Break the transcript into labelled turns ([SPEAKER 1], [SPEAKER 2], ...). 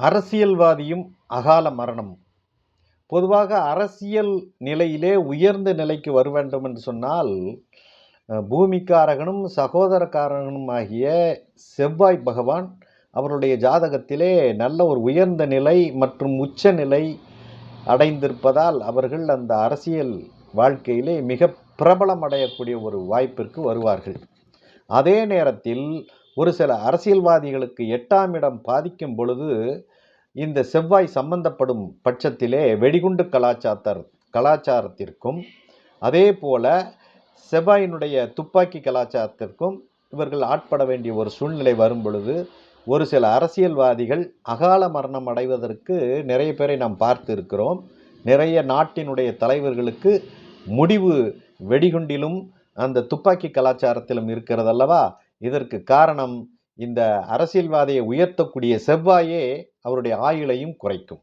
[SPEAKER 1] அரசியல்வாதியும் அகால மரணம். பொதுவாக அரசியல் நிலையிலே உயர்ந்த நிலைக்கு வர வேண்டும் என்று சொன்னால் பூமிக்காரகனும் சகோதரக்காரகனும் ஆகிய செவ்வாய் பகவான் அவருடைய ஜாதகத்திலே நல்ல ஒரு உயர்ந்த நிலை மற்றும் உச்ச நிலை அடைந்திருப்பதால் அவர்கள் அந்த அரசியல் வாழ்க்கையிலே மிக பிரபலம் அடையக்கூடிய ஒரு வாய்ப்பிற்கு வருவார்கள். அதே நேரத்தில் ஒரு சில அரசியல்வாதிகளுக்கு எட்டாம் இடம் பாதிக்கும் பொழுது இந்த செவ்வாய் சம்பந்தப்படும் பட்சத்திலே வெடிகுண்டு கலாச்சாரத்தர் கலாச்சாரத்திற்கும் அதே போல செவ்வாயினுடைய துப்பாக்கி கலாச்சாரத்திற்கும் இவர்கள் ஆட்பட வேண்டிய ஒரு சூழ்நிலை வரும் பொழுது ஒரு சில அரசியல்வாதிகள் அகால மரணம் அடைவதற்கு நிறைய பேரை நாம் பார்த்து இருக்கிறோம். நிறைய நாட்டினுடைய தலைவர்களுக்கு முடிவு வெடிகுண்டிலும் அந்த துப்பாக்கி கலாச்சாரத்திலும் இருக்கிறதல்லவா? இதற்கு காரணம் இந்த அரசியல்வாதியை உயர்த்தக்கூடிய செவ்வாயே அவருடைய ஆயுளையும் குறைக்கும்.